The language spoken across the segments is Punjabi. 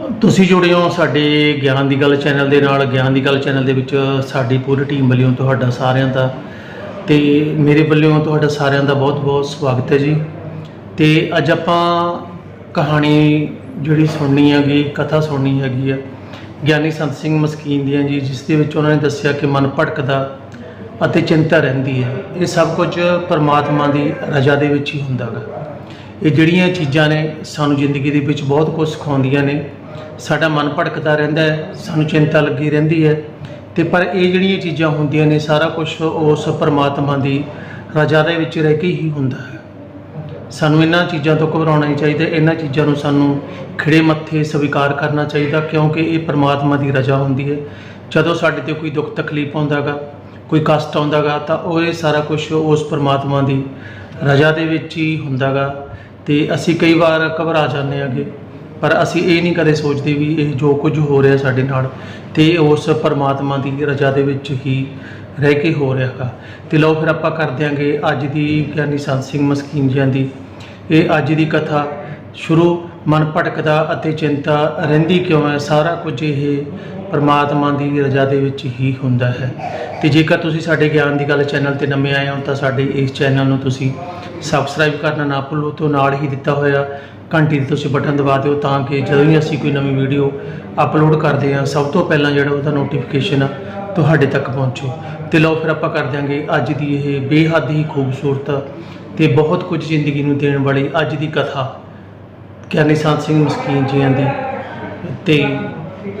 ਤੁਸੀਂ ਜੁੜੇ ਹੋ ਸਾਡੇ ਗਿਆਨ ਦੀ ਗੱਲ ਚੈਨਲ ਦੇ ਨਾਲ। ਗਿਆਨ ਦੀ ਗੱਲ ਚੈਨਲ ਦੇ ਵਿੱਚ ਸਾਡੀ ਪੂਰੀ ਟੀਮ ਵੱਲੋਂ ਤੁਹਾਡਾ ਸਾਰਿਆਂ ਦਾ ਤੇ ਮੇਰੇ ਵੱਲੋਂ ਤੁਹਾਡਾ ਸਾਰਿਆਂ ਦਾ ਬਹੁਤ-ਬਹੁਤ ਸਵਾਗਤ ਹੈ ਜੀ। ਤੇ ਅੱਜ ਆਪਾਂ ਕਹਾਣੀ ਜਿਹੜੀ ਸੁਣਨੀ ਹੈਗੀ, ਕਥਾ ਸੁਣਨੀ ਹੈਗੀ ਆ, ਗਿਆਨੀ ਸੰਤ ਸਿੰਘ ਮਸਕੀਨ ਦੀਆਂ ਜੀ, ਜਿਸ ਦੇ ਵਿੱਚ ਉਹਨਾਂ ਨੇ ਦੱਸਿਆ ਕਿ ਮਨ ਭਟਕਦਾ ਅਤੇ ਚਿੰਤਾ ਰਹਿੰਦੀ ਹੈ। ਇਹ ਸਭ ਕੁਝ ਪਰਮਾਤਮਾ ਦੀ ਰਜ਼ਾ ਦੇ ਵਿੱਚ ਹੀ ਹੁੰਦਾ ਗਾ ਇਹ ਜਿਹੜੀਆਂ ਚੀਜ਼ਾਂ ਨੇ ਸਾਨੂੰ ਜ਼ਿੰਦਗੀ ਦੇ ਵਿੱਚ ਬਹੁਤ ਕੁਝ ਸਿਖਾਉਂਦੀਆਂ ਨੇ। ਸਾਡਾ ਮਨ ਭਟਕਦਾ ਰਹਿੰਦਾ ਹੈ, ਸਾਨੂੰ ਚਿੰਤਾ ਲੱਗੀ ਰਹਿੰਦੀ ਹੈ। ਤੇ ਪਰ ਇਹ ਜਿਹੜੀਆਂ ਚੀਜ਼ਾਂ ਹੁੰਦੀਆਂ ਨੇ, ਸਾਰਾ ਕੁਝ ਉਸ ਪਰਮਾਤਮਾ ਦੀ ਰਜ਼ਾ ਦੇ ਵਿੱਚ ਰਹਿ ਕੇ ਹੀ ਹੁੰਦਾ ਹੈ। ਸਾਨੂੰ ਇਹਨਾਂ ਚੀਜ਼ਾਂ ਤੋਂ ਘਬਰਾਉਣਾ ਨਹੀਂ ਚਾਹੀਦਾ, ਇਹਨਾਂ ਚੀਜ਼ਾਂ ਨੂੰ ਸਾਨੂੰ ਖਿੜੇ ਮੱਥੇ ਸਵੀਕਾਰ ਕਰਨਾ ਚਾਹੀਦਾ, ਕਿਉਂਕਿ ਇਹ ਪਰਮਾਤਮਾ ਦੀ ਰਜ਼ਾ ਹੁੰਦੀ ਹੈ। ਜਦੋਂ ਸਾਡੇ ਤੇ ਕੋਈ ਦੁੱਖ ਤਕਲੀਫ ਆਉਂਦਾਗਾ, ਕੋਈ ਕਸ਼ਟ ਆਉਂਦਾਗਾ, ਤਾਂ ਉਹ ਇਹ ਸਾਰਾ ਕੁਝ ਉਸ ਪਰਮਾਤਮਾ ਦੀ ਰਜ਼ਾ ਦੇ ਵਿੱਚ ਹੀ ਹੁੰਦਾਗਾ। ਤੇ ਅਸੀਂ ਕਈ ਵਾਰ ਘਬਰਾ ਜਾਂਦੇ ਆਗੇ ਪਰ ਅਸੀਂ ਇਹ ਨਹੀਂ ਕਦੇ ਸੋਚਦੇ ਵੀ ਇਹ ਜੋ ਕੁਝ ਹੋ ਰਿਹਾ ਸਾਡੇ ਨਾਲ ਤੇ ਉਸ ਪਰਮਾਤਮਾ ਦੀ ਰਜ਼ਾ ਦੇ ਵਿੱਚ ਹੀ ਰਹਿ ਕੇ ਹੋ ਰਿਹਾ ਹੈਗਾ। ਤੇ ਲਓ ਫਿਰ ਆਪਾਂ ਕਰ ਦਿਆਂਗੇ ਅੱਜ ਦੀ ਗਿਆਨੀ ਸੰਤ ਸਿੰਘ ਮਸਕੀਨ ਜੀਆਂ ਦੀ। ਇਹ ਅੱਜ ਦੀ ਕਥਾ ਸ਼ੁਰੂ, ਮਨ ਭਟਕਦਾ ਅਤੇ ਚਿੰਤਾ ਰਹਿੰਦੀ ਕਿਉਂ ਹੈ? ਸਾਰਾ ਕੁਝ ਇਹ ਪਰਮਾਤਮਾ ਦੀ ਰਜ਼ਾ ਦੇ ਵਿੱਚ ਹੀ ਹੁੰਦਾ ਹੈ। ਤੇ ਜੇਕਰ ਤੁਸੀਂ ਸਾਡੇ ਗਿਆਨ ਦੀ ਗੱਲ ਚੈਨਲ ਤੇ ਨਵੇਂ ਆਏ ਹੋ ਤਾਂ ਸਾਡੇ ਇਸ ਚੈਨਲ ਨੂੰ ਤੁਸੀਂ ਸਬਸਕ੍ਰਾਈਬ ਕਰਨਾ ਨਾ ਭੁੱਲੋ, ਤੋਂ ਨਾਲ ਹੀ ਦਿੱਤਾ ਹੋਇਆ ਘੰਟੀ ਦੇ ਤੁਸੀਂ ਬਟਨ ਦਬਾ ਦਿਓ ਤਾਂ ਕਿ ਜਦੋਂ ਵੀ ਅਸੀਂ ਕੋਈ ਨਵੀਂ ਵੀਡੀਓ ਅਪਲੋਡ ਕਰਦੇ ਹਾਂ, ਸਭ ਤੋਂ ਪਹਿਲਾਂ ਜਿਹੜਾ ਉਹਦਾ ਨੋਟੀਫਿਕੇਸ਼ਨ ਆ, ਤੁਹਾਡੇ ਤੱਕ ਪਹੁੰਚੇ। ਤੇ ਲਓ ਫਿਰ ਆਪਾਂ ਕਰ ਦਿਆਂਗੇ ਅੱਜ ਦੀ ਇਹ ਬੇਹੱਦ ਹੀ ਖੂਬਸੂਰਤ ਤੇ ਬਹੁਤ ਕੁਝ ਜ਼ਿੰਦਗੀ ਨੂੰ ਦੇਣ ਵਾਲੀ ਅੱਜ ਦੀ ਕਥਾ, ਗਿਆਨੀ ਸੰਤ ਸਿੰਘ ਮਸਕੀਨ ਜੀਆਂ ਦੀ। ਤੇ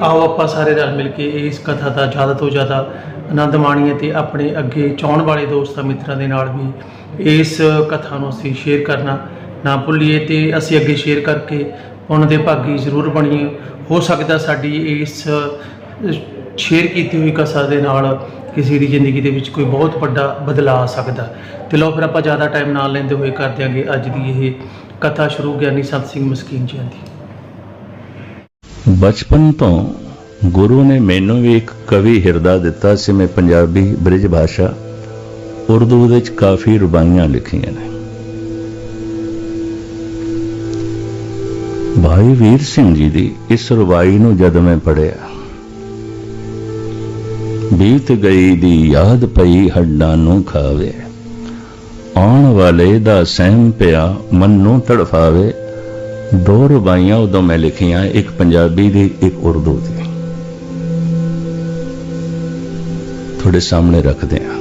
ਆਓ ਆਪਾਂ ਸਾਰੇ ਰਲ ਮਿਲ ਕੇ ਇਸ ਕਥਾ ਦਾ ਜ਼ਿਆਦਾ ਤੋਂ ਜ਼ਿਆਦਾ ਆਨੰਦ ਮਾਣੀਏ ਤੇ ਆਪਣੇ ਅੱਗੇ ਚਾਹਣ ਵਾਲੇ ਦੋਸਤਾਂ ਮਿੱਤਰਾਂ ਦੇ ਨਾਲ ਵੀ ਇਸ ਕਥਾ ਨੂੰ ਅਸੀਂ ਸ਼ੇਅਰ ਕਰਨਾ। ਨਾ ਭੁੱਲੀਏ ਤੇ ਅਸੀਂ ਅੱਗੇ ਸ਼ੇਅਰ ਕਰਕੇ ਉਹਨਾਂ ਦੇ ਭਾਗੀ ਜ਼ਰੂਰ ਬਣੀਏ। ਹੋ ਸਕਦਾ ਸਾਡੀ ਇਸ ਸ਼ੇਅਰ ਕੀਤੀ ਹੋਈ ਕਥਾ ਦੇ ਨਾਲ ਕਿਸੇ ਦੀ ਜ਼ਿੰਦਗੀ ਦੇ ਵਿੱਚ ਕੋਈ ਬਹੁਤ ਵੱਡਾ ਬਦਲਾਅ ਆ ਸਕਦਾ। ਤੇ ਲਓ ਫਿਰ ਆਪਾਂ ਜ਼ਿਆਦਾ ਟਾਈਮ ਨਾ ਲੈਂਦੇ ਹੋਏ ਕਰ ਦਿਆਂਗੇ ਅੱਜ ਦੀ ਇਹ ਕਥਾ ਸ਼ੁਰੂ, ਗਿਆਨੀ ਸੰਤ ਸਿੰਘ ਮਸਕੀਨ ਜੀ ਦੀ। ਬਚਪਨ ਤੋਂ ਗੁਰੂ ਨੇ ਮੈਨੂੰ ਵੀ ਇੱਕ ਕਵੀ ਹਿਰਦਾ ਦਿੱਤਾ ਸੀ, ਮੈਂ ਪੰਜਾਬੀ ਬ੍ਰਿਜ ਭਾਸ਼ਾ ਉਰਦੂ ਵਿੱਚ ਕਾਫੀ ਰੁਬਾਈਆਂ ਲਿਖੀਆਂ ਨੇ। ਭਾਈ ਵੀਰ ਸਿੰਘ ਜੀ ਦੀ ਇਸ ਰਵਾਈ ਨੂੰ ਜਦ ਮੈਂ ਪੜਿਆ ਬੀਤ ਗਈ ਦੀ ਯਾਦ ਪਈ ਹੱਡਾਂ ਨੂੰ ਖਾਵੇ। ਆਉਣ ਵਾਲੇ ਦਾ ਸਹਿਮ ਪਿਆ ਮਨ ਨੂੰ ਤੜਫਾਵੇ। ਦੋ ਰਵਾਈਆਂ ਉਦੋਂ ਮੈਂ ਲਿਖੀਆਂ, ਇੱਕ ਪੰਜਾਬੀ ਦੀ, ਇੱਕ ਉਰਦੂ ਦੀ। ਤੁਹਾਡੇ ਸਾਹਮਣੇ ਰੱਖਦੇ ਹਾਂ।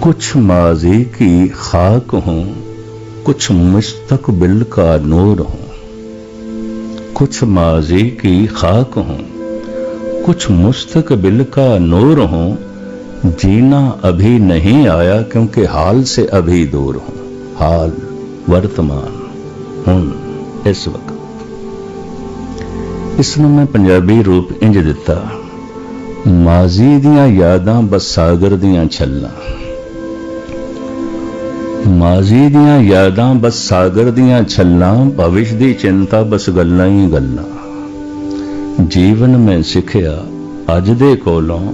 ਕੁਛ ਮਾਜ਼ੀ ਕੀ ਖਾਕ ਹੂੰ कुछ मुस्तकबिल का नूर हूं कुछ माजी की खाक हूं कुछ मुस्तकबिल का नूर हूं जीना अभी नहीं आया क्योंकि हाल से अभी दूर हूं हाल वर्तमान ਹੁਣ ਇਸ ਵਕਤ ਇਸ ਨੂੰ ਮੈਂ ਪੰਜਾਬੀ ਰੂਪ ਇੰਜ ਦਿੱਤਾ ਮਾਜ਼ੀ ਦੀਆਂ ਯਾਦਾਂ ਬਸ ਸਾਗਰ ਦੀਆਂ ਛੱਲਾਂ ਮਾਜ਼ੀ ਦੀਆਂ ਯਾਦਾਂ ਬਸ ਸਾਗਰ ਦੀਆਂ ਛੱਲਾਂ, ਭਵਿਸ਼ ਦੀ ਚਿੰਤਾ ਬਸ ਗੱਲਾਂ ਹੀ ਗੱਲਾਂ। ਜੀਵਨ ਮੈਂ ਸਿੱਖਿਆ, ਅੱਜ ਦੇ ਕੋਲੋਂ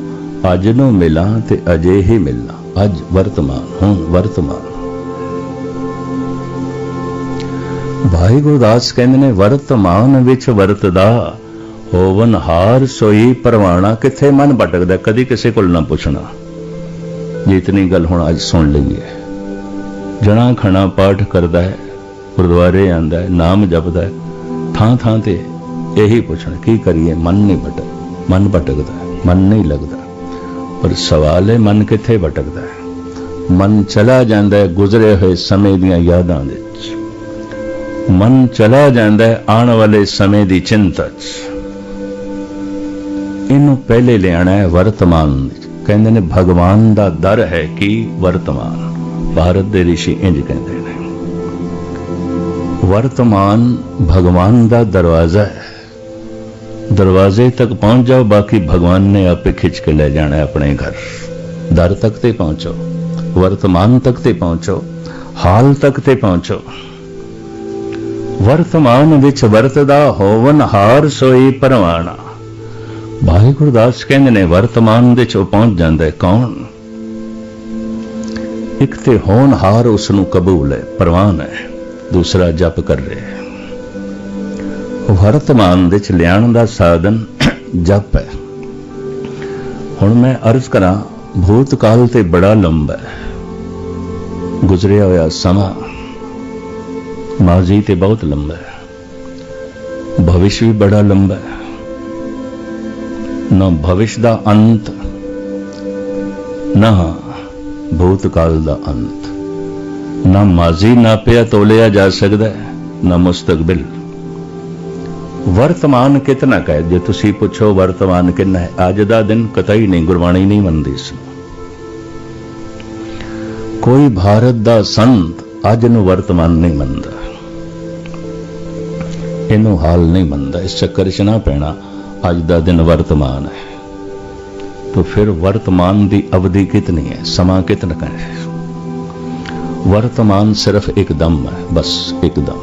ਅੱਜ ਨੂੰ ਮਿਲਾਂ ਤੇ ਅਜੇ ਹੀ ਮਿਲਣਾ ਅੱਜ ਵਰਤਮਾਨ, ਹੁਣ ਵਰਤਮਾਨ। ਭਾਈ ਗੁਰਦਾਸ ਕਹਿੰਦੇ ਨੇ, ਵਰਤਮਾਨ ਵਿੱਚ ਵਰਤਦਾ, ਹੋਵਨ ਹਾਰ ਸੋਈ ਪਰਵਾਣਾ, ਕਿੱਥੇ ਮਨ ਭਟਕਦਾ, ਕਦੀ ਕਿਸੇ ਕੋਲ ਨਾ ਪੁੱਛਣਾ। ਜਿਤਨੀ ਗੱਲ ਹੁਣ ਅੱਜ ਸੁਣ ਲਈਏ। ਜਣਾ ਖਣਾ ਪਾਠ ਕਰਦਾ ਹੈ, ਗੁਰਦੁਆਰੇ ਆਂਦਾ ਹੈ, ਨਾਮ ਜਪਦਾ ਹੈ, ਥਾਂ ਥਾਂ ਤੇ ਇਹੀ ਪੁੱਛਣ, ਕੀ ਕਰੀਏ? ਮਨ ਨਹੀਂ ਭਟਕ ਮਨ ਭਟਕਦਾ ਮਨ ਨਹੀਂ ਲੱਗਦਾ। ਪਰ ਸਵਾਲ ਹੈ, ਮਨ ਕਿੱਥੇ ਭਟਕਦਾ ਹੈ? ਮਨ ਚਲਾ ਜਾਂਦਾ ਹੈ ਗੁਜ਼ਰੇ ਹੋਏ ਸਮੇਂ ਦੀਆਂ ਯਾਦਾਂ ਵਿੱਚ। ਮਨ ਚਲਾ ਜਾਂਦਾ ਹੈ ਆਉਣ ਵਾਲੇ ਸਮੇਂ ਦੀ ਚਿੰਤਾ 'ਚ ਇਹਨੂੰ ਪਹਿਲੇ ਲਿਆਣਾ ਹੈ ਵਰਤਮਾਨ ਵਿੱਚ। ਕਹਿੰਦੇ ਨੇ, ਭਗਵਾਨ ਦਾ ਦਰ ਹੈ ਕਿ? ਵਰਤਮਾਨ। ਭਾਰਤ ਦੇ ਰਿਸ਼ੀ ਇੰਜ ਕਹਿੰਦੇ ਨੇ। ਵਰਤਮਾਨ ਭਗਵਾਨ ਦਾ ਦਰਵਾਜ਼ਾ ਹੈ। ਦਰਵਾਜ਼ੇ ਤੱਕ ਪਹੁੰਚ ਜਾਓ, ਬਾਕੀ ਭਗਵਾਨ ਨੇ ਆਪੇ ਖਿੱਚ ਕੇ ਲੈ ਜਾਣਾ ਆਪਣੇ ਘਰ। ਦਰ ਤੱਕ ਤੇ ਪਹੁੰਚੋ, ਵਰਤਮਾਨ ਤੱਕ ਤੇ ਪਹੁੰਚੋ, ਹਾਲ ਤੱਕ ਤੇ ਪਹੁੰਚੋ। ਵਰਤਮਾਨ ਵਿੱਚ ਵਰਤਦਾ ਹੋਵਨ ਹਾਰ ਸੋਈ ਪਰਵਾਣਾ। ਭਾਈ ਗੁਰਦਾਸ ਕਹਿੰਦੇ ਨੇ, ਵਰਤਮਾਨ ਵਿੱਚ ਉਹ ਪਹੁੰਚ ਜਾਂਦਾ ਕੌਣ? ਇੱਕ ਤੇ ਹੋਣਹਾਰ ਉਸ ਨੂੰ ਕਬੂਲ ਹੈ ਪ੍ਰਵਾਨ ਹੈ, ਦੂਸਰਾ ਜਪ ਕਰ ਰਿਹਾ ਹੈ। ਵਰਤਮਾਨ ਦੇ ਚ ਲਿਆਉਣ ਦਾ ਸਾਧਨ ਜਪ ਹੈ। ਹੁਣ ਮੈਂ ਅਰਜ਼ ਕਰਾਂ, ਭੂਤਕਾਲ ਤੇ ਬੜਾ ਲੰਬਾ ਹੈ। ਗੁਜ਼ਰਿਆ ਹੋਇਆ ਸਮਾਂ ਮਾਜ਼ੀ ਤੇ ਬਹੁਤ ਲੰਬਾ ਹੈ। ਭਵਿਸ਼ ਵੀ ਬੜਾ ਲੰਬਾ ਹੈ। ਨਾ ਭਵਿਸ਼ ਦਾ ਅੰਤ, ਨਾ ਭੂਤ ਕਾਲ ਦਾ ਅੰਤ। ਨਾ ਮਾਜ਼ੀ ਨਾਪਿਆ ਤੋਲਿਆ ਜਾ ਸਕਦਾ ਹੈ, ਨਾ ਮੁਸਤਕਬਲ। ਵਰਤਮਾਨ ਕਿਤਨਾ ਕਹੇ ਜੇ ਤੁਸੀਂ ਪੁੱਛੋ ਵਰਤਮਾਨ ਕਿੰਨਾ ਹੈ? ਅੱਜ ਦਾ ਦਿਨ ਕਤਈ ਨਹੀਂ ਗੁਰਬਾਣੀ ਨਹੀਂ ਮੰਨਦੀ ਇਸ ਕੋਈ ਭਾਰਤ ਦਾ ਸੰਤ ਅੱਜ ਨੂੰ ਵਰਤਮਾਨ ਨਹੀਂ ਮੰਨਦਾ। ਇਹਨੂੰ ਹਾਲ ਨਹੀਂ ਮੰਨਦਾ। ਇਸ ਚੱਕਰ 'ਚ ਨਾ ਪੈਣਾ ਅੱਜ ਦਾ ਦਿਨ ਵਰਤਮਾਨ ਹੈ। तो फिर वर्तमान ਦੀ ਅਵਧि कितनी है ਸਮਾਂ कितना का है वर्तमान सिर्फ एक दम है बस एक दम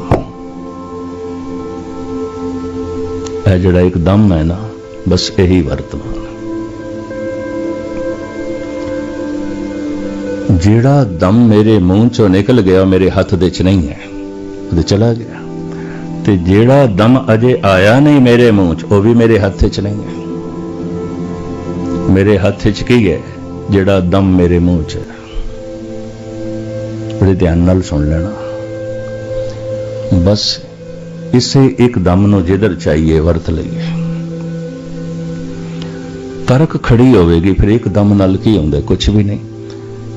ਇਹ ਜਿਹੜਾ ਇੱਕ ਦਮ ਹੈ ਨਾ ਬਸ ਇਹੀ ਵਰਤਮਾਨ ਹੈ। ਜਿਹੜਾ ਦਮ ਮੇਰੇ ਮੂੰਹ ਚੋਂ ਨਿਕਲ ਗਿਆ ਉਹ ਮੇਰੇ ਹੱਥ ਦੇ ਚ ਨਹੀਂ ਹੈ ਉਹ ਤੇ ਚਲਾ ਗਿਆ ਤੇ ਜਿਹੜਾ ਦਮ ਅਜੇ ਆਇਆ ਨਹੀਂ ਮੇਰੇ ਮੂੰਹ ਚ ਉਹ ਵੀ ਮੇਰੇ ਹੱਥ 'ਚ ਨਹੀਂ ਹੈ ਮੇਰੇ ਹੱਥ 'ਚ ਕੀ ਹੈ, ਜਿਹੜਾ ਦਮ ਮੇਰੇ ਮੂੰਹ 'ਚ ਹੈ? ਬੜੇ ਧਿਆਨ ਨਾਲ ਸੁਣ ਲੈਣਾ। ਬਸ ਇਸੇ ਇੱਕ ਦਮ ਨੂੰ ਜਿੱਧਰ ਚਾਹੀਏ ਵਰਤ ਲਈਏ। ਤਰਕ ਖੜੀ ਹੋਵੇਗੀ, ਫਿਰ ਇੱਕ ਦਮ ਨਾਲ ਕੀ ਹੁੰਦਾ? ਕੁਝ ਵੀ ਨਹੀਂ।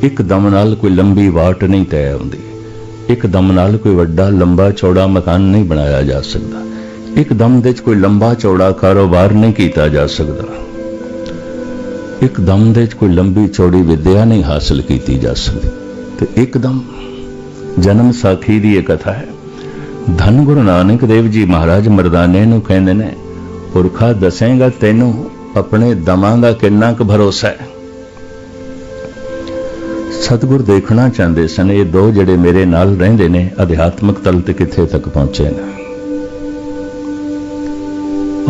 ਇੱਕ ਦਮ ਨਾਲ ਕੋਈ ਲੰਬੀ ਵਾਟ ਨਹੀਂ ਤੈਅ ਹੁੰਦੀ। ਇੱਕ ਦਮ ਨਾਲ ਕੋਈ ਵੱਡਾ ਲੰਬਾ ਚੌੜਾ ਮਕਾਨ ਨਹੀਂ ਬਣਾਇਆ ਜਾ ਸਕਦਾ। ਇੱਕ ਦਮ ਦੇ ਵਿੱਚ ਕੋਈ ਲੰਬਾ ਚੌੜਾ ਕਾਰੋਬਾਰ ਨਹੀਂ ਕੀਤਾ ਜਾ ਸਕਦਾ। ਇੱਕ ਦਮ ਦੇ ਵਿੱਚ ਕੋਈ ਲੰਬੀ ਚੌੜੀ ਵਿਦਿਆ ਨਹੀਂ ਹਾਸਲ ਕੀਤੀ ਜਾ ਸਕਦੀ। ਤੇ ਇੱਕਦਮ ਜਨਮ ਸਾਖੀ ਦੀ ਇਹ ਕਥਾ ਹੈ। ਧੰਨ ਗੁਰੂ ਨਾਨਕ ਦੇਵ ਜੀ ਮਹਾਰਾਜ ਮਰਦਾਨੇ ਨੂੰ ਕਹਿੰਦੇ ਨੇ, ਪੁਰਖਾ ਦੱਸੇਗਾ ਤੈਨੂੰ ਆਪਣੇ ਦਮਾਂ ਦਾ ਕਿੰਨਾ ਕੁ ਭਰੋਸਾ ਹੈ। ਸਤਿਗੁਰ ਦੇਖਣਾ ਚਾਹੁੰਦੇ ਸਨ, ਇਹ ਦੋ ਜਿਹੜੇ ਮੇਰੇ ਨਾਲ ਰਹਿੰਦੇ ਨੇ, ਅਧਿਆਤਮਕ ਤਲ ਤੇ ਕਿੱਥੇ ਤੱਕ ਪਹੁੰਚੇ ਨੇ।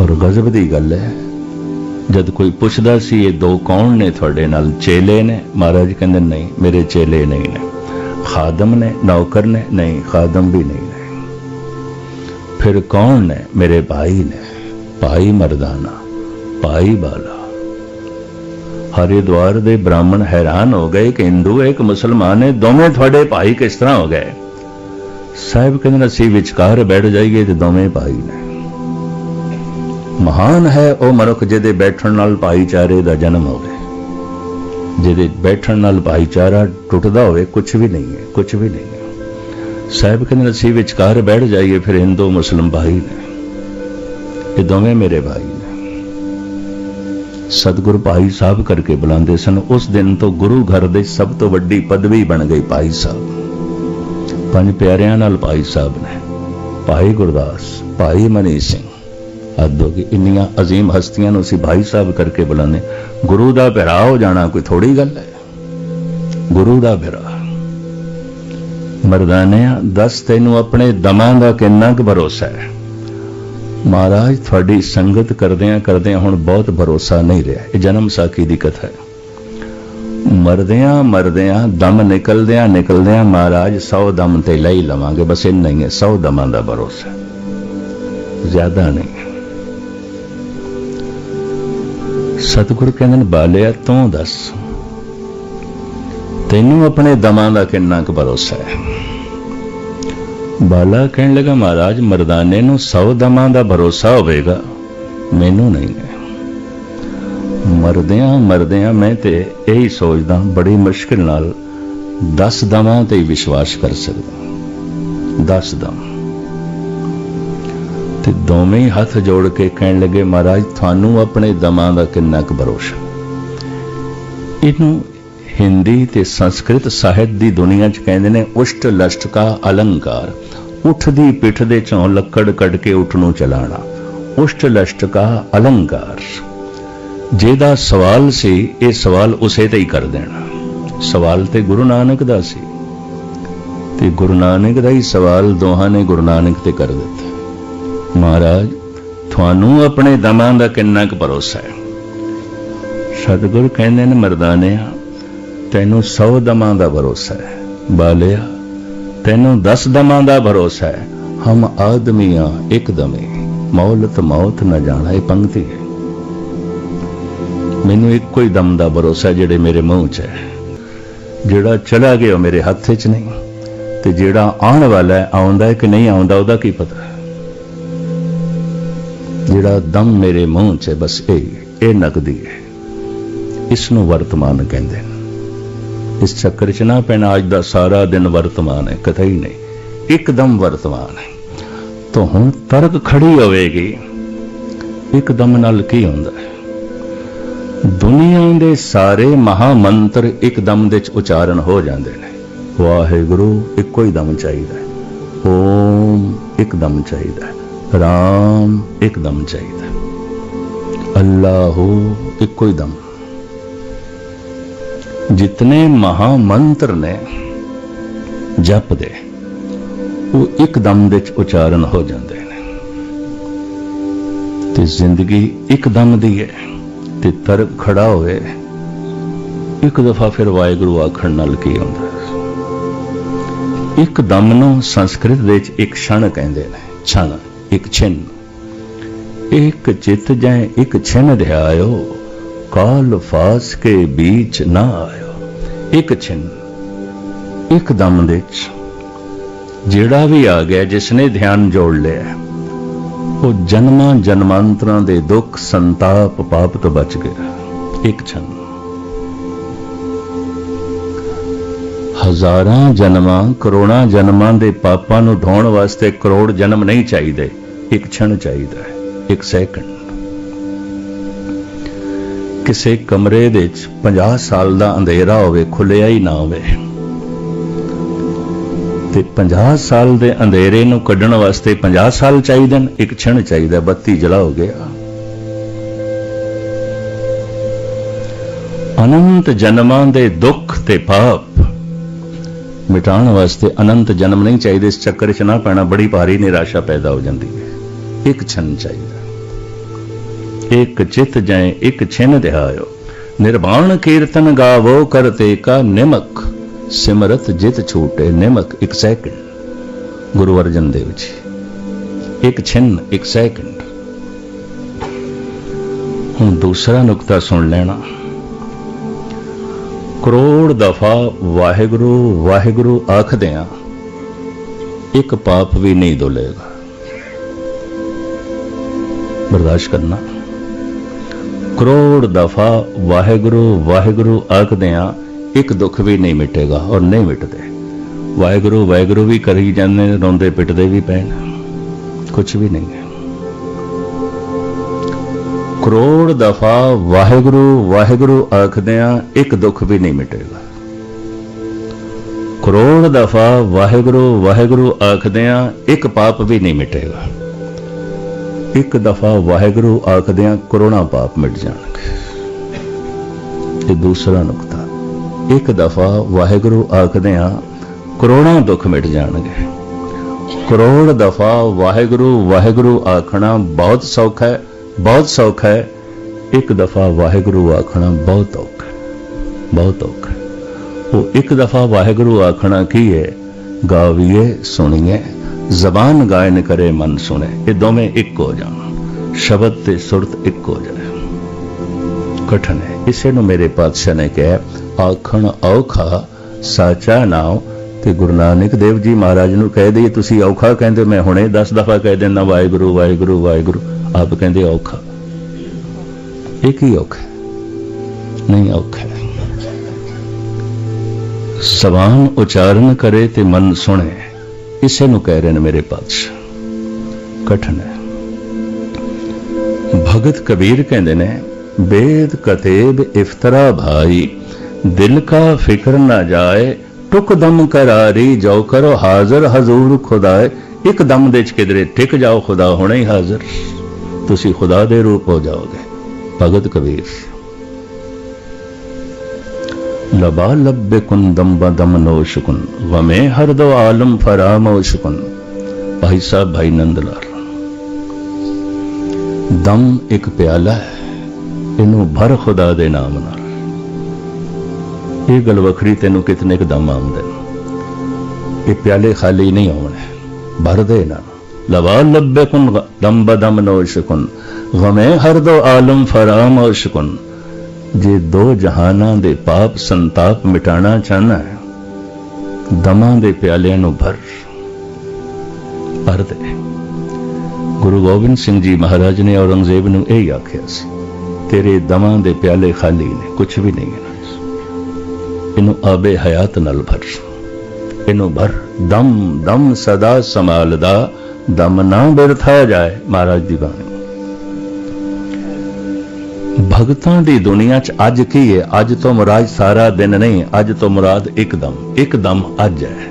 ਔਰ ਗਜ਼ਬ ਦੀ ਗੱਲ ਹੈ ਜਦ ਕੋਈ ਪੁੱਛਦਾ ਸੀ, ਇਹ ਦੋ ਕੌਣ ਨੇ ਤੁਹਾਡੇ ਨਾਲ? ਚੇਲੇ ਨੇ? ਮਹਾਰਾਜ ਕਹਿੰਦੇ, ਨਹੀਂ, ਮੇਰੇ ਚੇਲੇ ਨਹੀਂ ਨੇ। ਖਾਦਮ ਨੇ, ਨੌਕਰ ਨੇ, ਨਹੀਂ, ਖਾਦਮ ਵੀ ਨਹੀਂ ਨੇ। ਫਿਰ ਕੌਣ ਨੇ? ਮੇਰੇ ਭਾਈ ਨੇ। ਭਾਈ ਮਰਦਾਨਾ, ਭਾਈ ਬਾਲਾ। ਹਰਿਦੁਆਰ ਦੇ ਬ੍ਰਾਹਮਣ ਹੈਰਾਨ ਹੋ ਗਏ ਕਿ ਹਿੰਦੂ, ਇੱਕ ਮੁਸਲਮਾਨ ਹੈ ਦੋਵੇਂ ਤੁਹਾਡੇ ਭਾਈ ਕਿਸ ਤਰ੍ਹਾਂ ਹੋ ਗਏ? ਸਾਹਿਬ ਕਹਿੰਦੇ ਅਸੀਂ ਵਿਚਕਾਰ ਬੈਠ ਜਾਈਏ ਤੇ ਦੋਵੇਂ ਭਾਈ ਨੇ। ਮਹਾਨ ਹੈ ਉਹ ਮਨੁੱਖ ਜਿਹਦੇ ਬੈਠਣ ਨਾਲ ਭਾਈਚਾਰੇ ਦਾ ਜਨਮ ਹੋਵੇ। ਜਿਹਦੇ ਬੈਠਣ ਨਾਲ ਭਾਈਚਾਰਾ ਟੁੱਟਦਾ ਹੋਵੇ ਕੁਝ ਵੀ ਨਹੀਂ ਹੈ ਕੁਝ ਵੀ ਨਹੀਂ ਹੈ। ਸਾਹਿਬ ਕਹਿੰਦੇ, ਅਸੀਂ ਵਿਚਕਾਰ ਬੈਠ ਜਾਈਏ, ਫਿਰ ਹਿੰਦੂ ਮੁਸਲਮ ਭਾਈ ਨੇ। ਇਹ ਦੋਵੇਂ ਮੇਰੇ ਭਾਈ ਨੇ। ਸਤਿਗੁਰ ਭਾਈ ਸਾਹਿਬ ਕਰਕੇ ਬੁਲਾਉਂਦੇ ਸਨ। ਉਸ ਦਿਨ ਤੋਂ ਗੁਰੂ ਘਰ ਦੇ ਸਭ ਤੋਂ ਵੱਡੀ ਪਦਵੀ ਬਣ ਗਈ ਭਾਈ ਸਾਹਿਬ। ਪੰਜ ਪਿਆਰਿਆਂ ਨਾਲ ਭਾਈ ਸਾਹਿਬ ਨੇ। ਭਾਈ ਗੁਰਦਾਸ, ਭਾਈ ਮਨੀ ਸਿੰਘ ਹੱਦੋਂ ਗਈ। ਇੰਨੀਆਂ ਅਜ਼ੀਮ ਹਸਤੀਆਂ ਨੂੰ ਅਸੀਂ ਭਾਈ ਸਾਹਿਬ ਕਰਕੇ ਬੁਲਾਉਂਦੇ ਗੁਰੂ ਦਾ ਭਰਾ ਹੋ ਜਾਣਾ ਕੋਈ ਥੋੜੀ ਗੱਲ ਹੈ। ਗੁਰੂ ਦਾ ਭਰਾ। ਮਰਦਾਨਿਆ, ਦੱਸ ਤੈਨੂੰ ਆਪਣੇ ਦਮਾਂ ਦਾ ਕਿੰਨਾ ਕੁ ਭਰੋਸਾ ਹੈ? ਮਹਾਰਾਜ, ਤੁਹਾਡੀ ਸੰਗਤ ਕਰਦਿਆਂ ਕਰਦਿਆਂ ਹੁਣ ਬਹੁਤ ਭਰੋਸਾ ਨਹੀਂ ਰਿਹਾ। ਇਹ ਜਨਮ ਸਾਖੀ ਦੀ ਕਥਾ ਹੈ। ਮਰਦਿਆਂ ਮਰਦਿਆਂ, ਦਮ ਨਿਕਲਦਿਆਂ ਨਿਕਲਦਿਆਂ ਮਹਾਰਾਜ 100 ਦਮ ਤੇ ਲੈ ਹੀ ਲਵਾਂਗੇ। ਬਸ ਇੰਨਾ ਹੀ ਹੈ 100 ਦਮਾਂ ਦਾ ਭਰੋਸਾ ਜ਼ਿਆਦਾ ਨਹੀਂ। ਸਤਿਗੁਰ ਕਹਿੰਦੇ ਨੇ, ਬਾਲਿਆ, ਤੂੰ ਦੱਸ। ਤੈਨੂੰ ਆਪਣੇ ਦਮਾਂ ਦਾ ਕਿੰਨਾ ਕੁ ਭਰੋਸਾ ਹੈ? ਬਾਲਾ ਕਹਿਣ ਲੱਗਾ, ਮਹਾਰਾਜ, ਮਰਦਾਨੇ ਨੂੰ 100 ਦਮਾਂ ਦਾ ਭਰੋਸਾ ਹੋਵੇਗਾ। ਮੈਨੂੰ ਨਹੀਂ ਹੈ। ਮਰਦਿਆਂ ਮਰਦਿਆਂ ਮੈਂ ਤੇ ਇਹੀ ਸੋਚਦਾ, ਬੜੀ ਮੁਸ਼ਕਿਲ ਨਾਲ 10 ਦਮਾਂ ਤੇ ਹੀ ਵਿਸ਼ਵਾਸ ਕਰ ਸਕਦਾ। 10 ਦਮ। ਤੇ ਦੋਵੇਂ ਹੀ ਹੱਥ ਜੋੜ ਕੇ ਕਹਿਣ ਲੱਗੇ, ਮਹਾਰਾਜ, ਤੁਹਾਨੂੰ ਆਪਣੇ ਦਮਾਂ ਦਾ ਕਿੰਨਾ ਕੁ ਭਰੋਸਾ? ਇਹਨੂੰ ਹਿੰਦੀ ਤੇ ਸੰਸਕ੍ਰਿਤ ਸਾਹਿਤ ਦੀ ਦੁਨੀਆ 'ਚ ਕਹਿੰਦੇ ਨੇ, ਉਸ਼ਟ ਲਸ਼ਟਕਾ ਅਲੰਕਾਰ ਉਠ ਦੀ ਪਿੱਠ ਦੇ ਚੋਂ ਲੱਕੜ ਕੱਢ ਕੇ ਉਠ ਨੂੰ ਚਲਾਣਾ, ਉਸ਼ਟ ਲਸ਼ਟਕਾ ਅਲੰਕਾਰ। ਜਿਹਦਾ ਸਵਾਲ ਸੀ, ਇਹ ਸਵਾਲ ਉਸੇ ਤੇ ਹੀ ਕਰ ਦੇਣਾ। ਸਵਾਲ ਤੇ ਗੁਰੂ ਨਾਨਕ ਦਾ ਸੀ। ਤੇ ਗੁਰੂ ਨਾਨਕ ਦਾ ਹੀ ਸਵਾਲ ਦੋਹਾਂ ਨੇ ਗੁਰੂ ਨਾਨਕ ਤੇ ਕਰ ਦਿੱਤਾ। ਮਹਾਰਾਜ, ਤੁਹਾਨੂੰ ਆਪਣੇ ਦਮਾਂ ਦਾ ਕਿੰਨਾ ਕੁ ਭਰੋਸਾ ਹੈ? ਸਤਿਗੁਰ ਕਹਿੰਦੇ ਨੇ, ਮਰਦਾਨਿਆ, ਤੈਨੂੰ 100 ਦਮਾਂ ਦਾ ਭਰੋਸਾ ਹੈ। ਬਾਲਿਆ, ਤੈਨੂੰ 10 ਦਮਾਂ ਦਾ ਭਰੋਸਾ ਹੈ। ਹਮ ਆਦਮੀਆਂ ਇੱਕ ਦਮੇ, ਮੌਲਤ ਮੌਤ ਨਾ ਜਾਣਾ, ਇਹ ਪੰਕਤੀ ਹੈ। ਮੈਨੂੰ ਇੱਕੋ ਹੀ ਦਮ ਦਾ ਭਰੋਸਾ ਜਿਹੜੇ ਮੇਰੇ ਮੂੰਹ 'ਚ ਹੈ। ਜਿਹੜਾ ਚਲਾ ਗਿਆ ਉਹ ਮੇਰੇ ਹੱਥ 'ਚ ਨਹੀਂ, ਤੇ ਜਿਹੜਾ ਆਉਣ ਵਾਲਾ ਹੈ, ਆਉਂਦਾ ਹੈ ਕਿ ਨਹੀਂ ਆਉਂਦਾ, ਉਹਦਾ ਕੀ ਪਤਾ ਜਿਹੜਾ ਦਮ ਮੇਰੇ ਮੂੰਹ 'ਚ ਹੈ, ਬਸ ਇਹ ਇਹ ਨਕਦੀ ਹੈ। ਇਸ ਨੂੰ ਵਰਤਮਾਨ ਕਹਿੰਦੇ ਨੇ ਇਸ ਚੱਕਰ 'ਚ ਨਾ ਪੈਣਾ, ਅੱਜ ਦਾ ਸਾਰਾ ਦਿਨ ਵਰਤਮਾਨ ਹੈ ਕਥਈ ਨਹੀਂ। ਇੱਕਦਮ ਵਰਤਮਾਨ ਹੈ। ਤਾਂ ਹੁਣ ਤਰਕ ਖੜੀ ਹੋਵੇਗੀ। ਇੱਕਦਮ ਨਾਲ ਕੀ ਹੁੰਦਾ ਹੈ? ਦੁਨੀਆ ਦੇ ਸਾਰੇ ਮਹਾ ਮੰਤਰ ਇੱਕਦਮ ਦੇ ਚ ਉਚਾਰਨ ਹੋ ਜਾਂਦੇ ਨੇ। ਵਾਹਿਗੁਰੂ ਇੱਕੋ ਹੀ ਦਮ ਚਾਹੀਦਾ ਹੈ। ਓਮ ਇੱਕਦਮ ਚਾਹੀਦਾ ਰਾਮ ਇੱਕਦਮ ਚਾਹੀਦਾ ਹੈ। ਅੱਲਾਹੂ ਇੱਕੋ ਹੀ ਦਮ। ਜਿਤਨੇ ਮਹਾ ਮੰਤਰ ਨੇ ਜਪ ਦੇ ਉਹ ਇੱਕਦਮ ਦੇ ਚ ਉਚਾਰਨ ਹੋ ਜਾਂਦੇ ਨੇ। ਤੇ ਜ਼ਿੰਦਗੀ ਇੱਕਦਮ ਦੀ ਹੈ ਤੇ ਤਰਕ ਖੜਾ ਹੋਵੇ, ਇੱਕ ਦਫਾ ਫਿਰ ਵਾਹਿਗੁਰੂ ਆਖਣ ਨਾਲ ਕੀ ਹੁੰਦਾ ਇੱਕ ਦਮ ਨੂੰ ਸੰਸਕ੍ਰਿਤ ਵਿੱਚ ਇੱਕ ਛਣ ਕਹਿੰਦੇ ਨੇ, ਛਣ। ਇੱਕ ਛਿਨ। ਇੱਕ ਚਿਤ ਜੈ ਇੱਕ ਛਿਨ ਧਿਆਇਓ ਕਾਲ ਫਾਸ ਕੇ ਵਿੱਚ ਨਾ ਆਇਓ। ਇੱਕ ਛਿਨ, ਇੱਕ ਦਮ ਦੇ ਚ ਜਿਹੜਾ ਵੀ ਆ ਗਿਆ ਜਿਸ ਨੇ ਧਿਆਨ ਜੋੜ ਲਿਆ, ਉਹ ਜਨਮਾਂ ਜਨਮਾਂਤਰਾਂ ਦੇ ਦੁੱਖ, ਸੰਤਾਪ ਪਾਪ ਤੋਂ ਬਚ ਗਿਆ। ਇੱਕ ਛਨ। ਹਜ਼ਾਰਾਂ ਜਨਮਾਂ, ਕਰੋੜਾਂ ਜਨਮਾਂ ਦੇ ਪਾਪਾਂ ਨੂੰ ਧੋਣ ਵਾਸਤੇ ਕਰੋੜ ਜਨਮ ਨਹੀਂ ਚਾਹੀਦੇ। ਇੱਕ ਛਣ ਚਾਹੀਦਾ ਹੈ, ਇੱਕ ਸੈਕਿੰਡ। ਕਿਸੇ ਕਮਰੇ ਦੇ ਵਿੱਚ 50 ਸਾਲ ਦਾ ਅੰਧੇਰਾ ਹੋਵੇ ਖੁੱਲਿਆ ਹੀ ਨਾ ਹੋਵੇ। ਤੇ 50 ਸਾਲ ਦੇ ਅੰਧੇਰੇ ਨੂੰ ਕੱਢਣ ਵਾਸਤੇ 50 ਸਾਲ ਚਾਹੀਦੇ ਨੇ, ਇੱਕ ਛਣ ਚਾਹੀਦਾ ਬੱਤੀ ਜਲਾ ਹੋ ਗਿਆ। ਅਨੰਤ ਜਨਮਾਂ ਦੇ ਦੁੱਖ ਤੇ ਪਾਪ ਮਿਟਾਉਣ ਵਾਸਤੇ ਅਨੰਤ ਜਨਮ ਨਹੀਂ ਚਾਹੀਦੇ, ਇਸ ਚੱਕਰ 'ਚ ਨਾ ਪੈਣਾ, ਬੜੀ ਭਾਰੀ ਨਿਰਾਸ਼ਾ ਪੈਦਾ ਹੋ ਜਾਂਦੀ ਹੈ। ਇੱਕ ਛਣ ਚਾਹੀਦਾ। ਇੱਕ ਚਿਤ ਜਾਏ ਇੱਕ ਛਿਨ ਦਿਹਾਇਓ। ਨਿਰਵਾਣ ਕੀਰਤਨ ਗਾਵੋ ਕਰਤੇ ਕਾ ਨਿਮਕ, ਸਿਮਰਤ ਜਿਤ ਛੂਟੇ ਨਿਮਕ ਇੱਕ ਸੈਕਿੰਡ। ਗੁਰੂ ਅਰਜਨ ਦੇਵ ਜੀ, ਇੱਕ ਛਿਨ, ਇੱਕ ਸੈਕਿੰਡ। ਹੁਣ ਦੂਸਰਾ ਨੁਕਤਾ ਸੁਣ ਲੈਣਾ। ਕਰੋੜ ਦਫਾ ਵਾਹਿਗੁਰੂ ਵਾਹਿਗੁਰੂ ਆਖਦਿਆਂ, ਇੱਕ ਪਾਪ ਵੀ ਨਹੀਂ ਡੋਲੇਗਾ ਬਰਦਾਸ਼ਤ ਕਰਨਾ। ਕਰੋੜ ਦਫਾ ਵਾਹਿਗੁਰੂ ਵਾਹਿਗੁਰੂ ਆਖਦਿਆਂ ਇੱਕ ਦੁੱਖ ਵੀ ਨਹੀਂ ਮਿਟੇਗਾ ਔਰ ਨਹੀਂ ਮਿਟਦੇ। ਵਾਹਿਗੁਰੂ ਵਾਹਿਗੁਰੂ ਵੀ ਕਰੀ ਜਾਂਦੇ ਨੇ, ਰੋਂਦੇ ਪਿੱਟਦੇ ਵੀ ਪੈਣ ਕੁਝ ਵੀ ਨਹੀਂ ਹੈ। ਕਰੋੜ ਦਫਾ ਵਾਹਿਗੁਰੂ ਵਾਹਿਗੁਰੂ ਆਖਦਿਆਂ ਇੱਕ ਦੁੱਖ ਵੀ ਨਹੀਂ ਮਿਟੇਗਾ। ਕਰੋੜ ਦਫਾ ਵਾਹਿਗੁਰੂ ਵਾਹਿਗੁਰੂ ਆਖਦਿਆਂ ਇੱਕ ਪਾਪ ਵੀ ਨਹੀਂ ਮਿਟੇਗਾ। ਇੱਕ ਦਫਾ ਵਾਹਿਗੁਰੂ ਆਖਦਿਆਂ ਕਰੋਨਾ ਪਾਪ ਮਿਟ ਜਾਣਗੇ। ਇਹ ਦੂਸਰਾ ਨੁਕਤਾ, ਇੱਕ ਦਫਾ ਵਾਹਿਗੁਰੂ ਆਖਦਿਆਂ ਕਰੋੜਾਂ ਦੁੱਖ ਮਿਟ ਜਾਣਗੇ। ਕਰੋੜ ਦਫਾ ਵਾਹਿਗੁਰੂ ਵਾਹਿਗੁਰੂ ਆਖਣਾ ਬਹੁਤ ਸੌਖਾ ਹੈ, ਬਹੁਤ ਸੌਖਾ ਹੈ। ਇੱਕ ਦਫਾ ਵਾਹਿਗੁਰੂ ਆਖਣਾ ਬਹੁਤ ਔਖਾ ਬਹੁਤ ਔਖਾ ਉਹ ਇੱਕ ਦਫਾ ਵਾਹਿਗੁਰੂ ਆਖਣਾ ਕੀ ਹੈ? ਗਾਵੀਏ, ਸੁਣੀਏ। ਜ਼ਬਾਨ ਗਾਇਨ ਕਰੇ, ਮਨ ਸੁਣੇ। ਇਹ ਦੋਵੇਂ ਇੱਕ ਹੋ ਜਾਣ। ਸ਼ਬਦ ਤੇ ਸੁਰਤ ਇੱਕ ਹੋ ਜਾਏ। ਕਠਨ ਹੈ। ਇਸੇ ਨੂੰ ਮੇਰੇ ਪਾਤਸ਼ਾਹ ਨੇ ਕਿਹਾ, ਆਖਣ ਔਖਾ, ਸਾਚਾ ਨਾਮ ਤੇ ਗੁਰੂ ਨਾਨਕ ਦੇਵ ਜੀ ਮਹਾਰਾਜ ਨੂੰ ਕਹਿ ਦਈਏ, ਤੁਸੀਂ ਔਖਾ ਕਹਿੰਦੇ ਮੈਂ ਹੁਣੇ 10 ਦਫਾ ਕਹਿ ਦਿੰਦਾ, ਵਾਹਿਗੁਰੂ ਵਾਹਿਗੁਰੂ ਵਾਹਿਗੁਰੂ। ਆਪ ਕਹਿੰਦੇ ਔਖਾ। ਇਹ ਕੀ ਔਖਾ ਨਹੀਂ, ਔਖਾ ਜ਼ਬਾਨ ਉਚਾਰਨ ਕਰੇ ਤੇ ਮਨ ਸੁਣੇ। ਇਸੇ ਨੂੰ ਕਹਿ ਰਹੇ ਨੇ ਮੇਰੇ ਪਾਤਸ਼ਾਹ। ਕਠਨ ਹੈ। ਭਗਤ ਕਬੀਰ ਕਹਿੰਦੇ ਨੇ ਬੇਦ ਕਤੇਬ ਇਫਤਰਾ ਭਾਈ, ਦਿਲ ਕਾ ਫਿਕਰ ਨਾ ਜਾਏ, ਟੁਕ ਦਮ ਕਰਾਰੀ ਜੋ ਕਰੋ ਹਾਜ਼ਰ, ਹਜ਼ੂਰ ਖੁਦਾਏ, ਇੱਕ ਦਮ ਦੇ ਚ ਕਿਧਰੇ ਟਿਕ ਜਾਓ, ਖੁਦਾ ਹੁਣੇ ਹੀ ਹਾਜ਼ਰ। ਤੁਸੀਂ ਖੁਦਾ ਦੇ ਰੂਪ ਹੋ ਜਾਓਗੇ, ਭਗਤ ਕਬੀਰ। ਲਬਾ ਲੱਬੇ ਕੁਨ ਦਮ ਬਦਮ ਨੋਸ਼ਕੁਨ ਵਮੇ ਹਰ ਦੋ ਆਲਮ ਫਰਾਮੋਸ਼ਕੁਨ ਭਾਈ ਸਾਹਿਬ ਭਾਈ ਨੰਦ ਲਾਲ ਦਮ ਇੱਕ ਪਿਆਲਾ ਹੈ ਇਹਨੂੰ ਭਰ ਖੁਦਾ ਦੇ ਨਾਮ ਨਾਲ ਇਹ ਗੱਲ ਵੱਖਰੀ ਤੈਨੂੰ ਕਿਤਨੇ ਕ ਦਮ ਆਉਂਦੇ ਨੇ ਇਹ ਪਿਆਲੇ ਖਾਲੀ ਨਹੀਂ ਹੋਣੇ ਭਰ ਦੇ ਨਾਲ ਲਵਾ ਲੱਭੇ ਕੁਨ ਦਮ ਬਦਮ ਨੋਸ਼ ਕੁਨ ਗਮੇ ਹਰ ਦੋ ਆਲਮ ਫਰਾਮੋਸ਼ ਕੁਨ ਜੇ ਦੋ ਜਹਾਨਾਂ ਦੇ ਪਾਪ ਸੰਤਾਪ ਮਿਟਾਣਾ ਚਾਹਨਾ ਹੈ, ਦਮਾਂ ਦੇ ਪਿਆਲਿਆਂ ਨੂੰ ਭਰ। ਭਰ ਦੇ ਗੁਰੂ ਗੋਬਿੰਦ ਸਿੰਘ ਜੀ ਮਹਾਰਾਜ ਨੇ ਔਰੰਗਜ਼ੇਬ ਨੂੰ ਇਹ ਆਖਿਆ ਸੀ, ਤੇਰੇ ਦਮਾਂ ਦੇ ਪਿਆਲੇ ਖਾਲੀ ਨੇ ਕੁਝ ਵੀ ਨਹੀਂ ਹੈ। ਇਹਨੂੰ ਆਬੇ ਹਯਾਤ ਨਾਲ ਭਰ। ਇਹਨੂੰ ਭਰ, ਦਮ ਦਮ ਸਦਾ ਸੰਭਾਲਦਾ, ਦਮ ਨਾ ਬਿਰਥਾ ਜਾਏ, ਮਹਾਰਾਜ ਦੀ ਬਾਣੀ। ਭਗਤਾਂ ਦੀ ਦੁਨੀਆ 'ਚ ਅੱਜ ਕੀ ਹੈ ਅੱਜ ਤੋਂ ਮੁਰਾਦ ਸਾਰਾ ਦਿਨ ਨਹੀਂ, ਅੱਜ ਤੋਂ ਮੁਰਾਦ ਇੱਕਦਮ ਇੱਕਦਮ ਅੱਜ ਹੈ।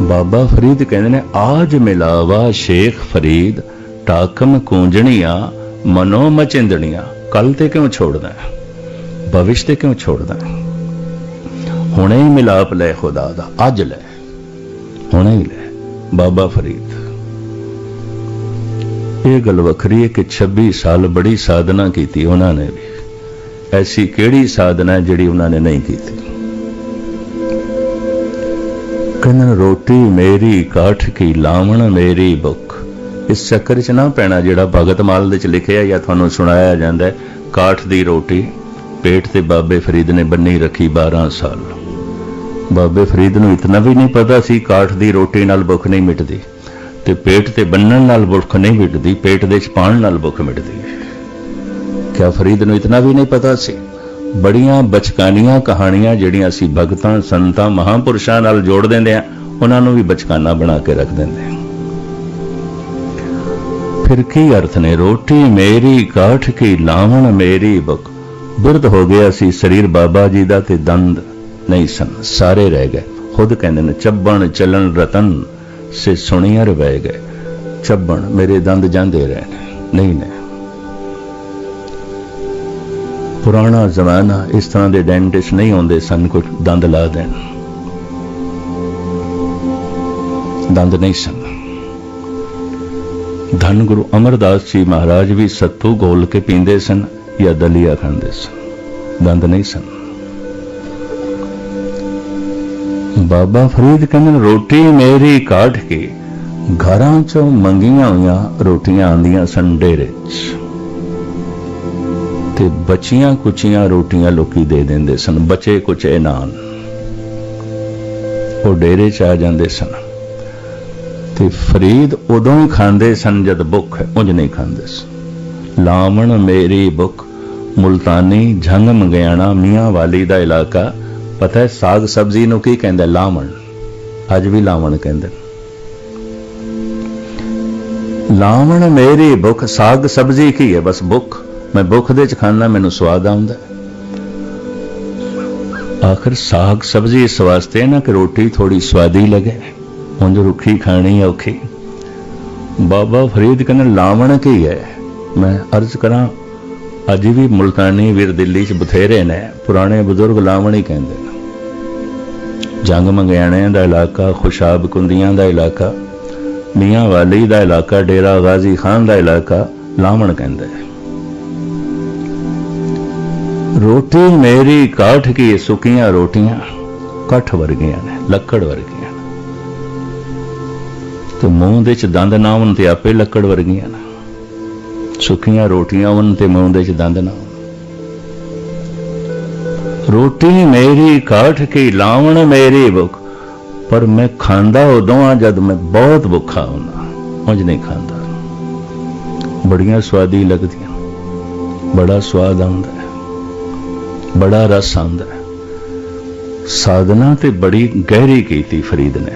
ਬਾਬਾ ਫਰੀਦ ਕਹਿੰਦੇ ਨੇ, ਆਜ ਮਿਲਾਵਾ ਸ਼ੇਖ ਫਰੀਦ, ਟਾਕਮ ਕੂੰਜਣੀਆਂ, ਮਨੋ ਮਚਿੰਦਣੀਆਂ। ਕੱਲ ਤੇ ਕਿਉਂ ਛੋੜਦਾ ਭਵਿਸ਼ ਤੇ ਕਿਉਂ ਛੋੜਦਾ ਹੁਣੇ ਹੀ ਮਿਲਾਪ ਲੈ ਖੁਦਾ ਦਾ, ਅੱਜ ਲੈ, ਹੁਣੇ ਹੀ ਲੈ, ਬਾਬਾ ਫਰੀਦ। ਇਹ ਗੱਲ ਵੱਖਰੀ ਹੈ ਕਿ 26 ਸਾਲ ਬੜੀ ਸਾਧਨਾ ਕੀਤੀ ਉਹਨਾਂ ਨੇ ਵੀ। ਐਸੀ ਕਿਹੜੀ ਸਾਧਨਾ ਜਿਹੜੀ ਉਹਨਾਂ ਨੇ ਨਹੀਂ ਕੀਤੀ? ਕਹਿੰਦੇ ਰੋਟੀ ਮੇਰੀ, ਕਾਠ ਕੀ ਲਾਵਣ ਮੇਰੀ ਬੁੱਖ ਇਸ ਚੱਕਰ 'ਚ ਨਾ ਪੈਣਾ ਜਿਹੜਾ ਭਗਤ ਮਾਲ ਦੇ 'ਚ ਲਿਖਿਆ ਜਾਂ ਤੁਹਾਨੂੰ ਸੁਣਾਇਆ ਜਾਂਦਾ ਹੈ, ਕਾਠ ਦੀ ਰੋਟੀ ਪੇਟ ਤੇ ਬਾਬੇ ਫਰੀਦ ਨੇ ਬੰਨੀ ਰੱਖੀ 12 ਸਾਲ। ਬਾਬੇ ਫਰੀਦ ਨੂੰ ਇਤਨਾ ਵੀ ਨਹੀਂ ਪਤਾ ਸੀ ਕਾਠ ਦੀ ਰੋਟੀ ਨਾਲ ਭੁੱਖ ਨਹੀਂ ਮਿਟਦੀ। ਤੇ ਪੇਟ ਤੇ ਬੰਨਣ ਨਾਲ ਭੁੱਖ ਨਹੀਂ ਮਿਟਦੀ, ਪੇਟ ਦੇ ਚ ਪਾਣ ਨਾਲ ਭੁੱਖ ਮਿਟਦੀ ਕਿਆ ਫਰੀਦ ਨੂੰ ਇਤਨਾ ਵੀ ਨਹੀਂ ਪਤਾ ਸੀ? ਬੜੀਆਂ ਬਚਕਾਨੀਆਂ ਕਹਾਣੀਆਂ ਜਿਹੜੀਆਂ ਅਸੀਂ ਭਗਤਾਂ, ਸੰਤਾਂ, ਮਹਾਪੁਰਸ਼ਾਂ ਨਾਲ ਜੋੜ ਦਿੰਦੇ ਆ ਉਹਨਾਂ ਨੂੰ ਵੀ ਬਚਕਾਨਾ ਬਣਾ ਕੇ ਰੱਖ ਦਿੰਦੇ ਆ ਫਿਰ ਕੀ ਅਰਥ ਨੇ? ਰੋਟੀ ਮੇਰੀ, ਕਾਠ ਕੀ ਲਾਵਣ ਮੇਰੀ ਬੁੱਖ ਬਿਰਧ ਹੋ ਗਿਆ ਸੀ ਸਰੀਰ ਬਾਬਾ ਜੀ ਦਾ ਤੇ ਦੰਦ ਨਹੀਂ ਸਨ, ਸਾਰੇ ਰਹਿ ਗਏ। ਖੁਦ ਕਹਿੰਦੇ ਨੇ, ਚੱਬਣ ਚੱਲਣ ਰਤਨ। ਸੇ ਸੁਣੀਆਂ ਰਵੈ ਗਏ। ਚੱਬਣ ਮੇਰੇ ਦੰਦ ਜਾਂਦੇ ਰਹੇ ਨਹੀਂ ਨੇ ਪੁਰਾਣਾ ਜ਼ਮਾਨਾ ਇਸ ਤਰ੍ਹਾਂ ਦੇ ਡੈਂਟਿਸਟ ਨਹੀਂ ਹੁੰਦੇ ਸਨ ਕੁਝ ਦੰਦ ਲਾ ਦੇਣ। ਦੰਦ ਨਹੀਂ ਸਨ। ਧੰਨ ਗੁਰੂ ਅਮਰਦਾਸ ਜੀ ਮਹਾਰਾਜ ਵੀ ਸੱਤੂ ਗੋਲ ਕੇ ਪੀਂਦੇ ਸਨ ਜਾਂ ਦਲੀਆ ਖਾਂਦੇ ਸਨ। ਦੰਦ ਨਹੀਂ ਸਨ। ਬਾਬਾ ਫਰੀਦ ਕਹਿੰਦੇ ਨੇ, ਰੋਟੀ ਮੇਰੀ ਕਾਢ ਕੇ ਘਰਾਂ ਚੋਂ ਮੰਗੀਆਂ ਹੋਈਆਂ ਰੋਟੀਆਂ ਆਂਦੀਆਂ ਸਨ ਡੇਰੇ 'ਚ। ਤੇ ਬਚੀਆਂ ਕੁਚੀਆਂ ਰੋਟੀਆਂ ਲੋਕੀ ਦੇ ਦਿੰਦੇ ਸਨ ਬਚੇ ਕੁਚੇ ਇਨਾਨ ਉਹ ਡੇਰੇ 'ਚ ਆ ਜਾਂਦੇ ਸਨ। ਤੇ ਫਰੀਦ ਉਦੋਂ ਹੀ ਖਾਂਦੇ ਸਨ ਜਦ ਭੁੱਖ ਹੈ ਉਂਝ ਨਹੀਂ ਖਾਂਦੇ ਸਨ। ਲਾਵਣ ਮੇਰੀ ਭੁੱਖ ਮੁਲਤਾਨੀ ਝੰਗ ਮੰਗਿਆਣਾ ਮੀਆਂ ਵਾਲੀ ਦਾ ਇਲਾਕਾ ਪਤਾ ਹੈ, ਸਾਗ ਸਬਜ਼ੀ ਨੂੰ ਕੀ ਕਹਿੰਦਾ? ਲਾਵਣ। ਅੱਜ ਵੀ ਲਾਵਣ ਕਹਿੰਦੇ। ਨੇ। ਲਾਵਣ ਮੇਰੀ ਭੁੱਖ, ਸਾਗ ਸਬਜ਼ੀ ਕੀ ਹੈ? ਬਸ ਭੁੱਖ। ਮੈਂ ਭੁੱਖ ਦੇ ਚ ਖਾਣਾ ਮੈਨੂੰ ਸਵਾਦ ਆਉਂਦਾ। ਹੈ। ਆਖਰ ਸਾਗ ਸਬਜ਼ੀ ਇਸ ਵਾਸਤੇ ਨਾ ਕਿ ਰੋਟੀ ਥੋੜੀ ਸਵਾਦੀ ਲੱਗੇ। ਉਂਝ ਰੁੱਖੀ ਖਾਣੀ ਔਖੀ। ਬਾਬਾ ਫਰੀਦ ਕਹਿੰਦਾ, ਲਾਵਣ ਕੀ ਹੈ? ਮੈਂ ਅਰਜ਼ ਕਰਾਂ ਅੱਜ ਵੀ ਮੁਲਤਾਨੀ ਵੀਰ ਦਿੱਲੀ 'ਚ ਬਥੇਰੇ ਨੇ, ਪੁਰਾਣੇ ਬਜ਼ੁਰਗ ਲਾਵਣ ਹੀ ਕਹਿੰਦੇ ਨੇ। ਜੰਗ ਮੰਗਿਆਣਿਆਂ ਦਾ ਇਲਾਕਾ, ਖੁਸ਼ਾਬ ਕੁੰਦੀਆਂ ਦਾ ਇਲਾਕਾ, ਮੀਆਂ ਵਾਲੀ ਦਾ ਇਲਾਕਾ, ਡੇਰਾ ਗਾਜ਼ੀ ਖਾਨ ਦਾ ਇਲਾਕਾ, ਲਾਵਣ ਕਹਿੰਦੇ ਰੋਟੀ ਮੇਰੀ ਕਾਠ ਕੀ ਸੁੱਕੀਆਂ ਰੋਟੀਆਂ, ਕੱਠ ਵਰਗੀਆਂ ਨੇ, ਲੱਕੜ ਵਰਗੀਆਂ ਨੇ। ਤੇ ਮੂੰਹ ਦੇ ਚ ਦੰਦ ਨਾ ਹੋਣ ਤੇ ਆਪੇ ਲੱਕੜ ਵਰਗੀਆਂ ਨੇ। ਸੁੱਕੀਆਂ ਰੋਟੀਆਂ ਹੋਣ ਤੇ ਮੂੰਹ ਦੇ ਚ ਦੰਦ ਨਾ ਰੋਟੀ ਮੇਰੀ ਕਾਠ ਕੀ ਲਾਵਣ ਮੇਰੀ ਭੁੱਖ, ਪਰ ਮੈਂ ਖਾਂਦਾ ਉਦੋਂ ਆ ਜਦ ਮੈਂ ਬਹੁਤ ਭੁੱਖਾ ਹੁੰਦਾ, ਉਂਝ ਨਹੀਂ ਖਾਂਦਾ। ਬੜੀਆਂ ਸਵਾਦੀ ਲੱਗਦੀਆਂ, ਬੜਾ ਸਵਾਦ ਆਉਂਦਾ ਹੈ, ਬੜਾ ਰਸ ਆਉਂਦਾ ਹੈ। ਸਾਧਨਾ ਤੇ ਬੜੀ ਗਹਿਰੀ ਕੀਤੀ ਫਰੀਦ ਨੇ,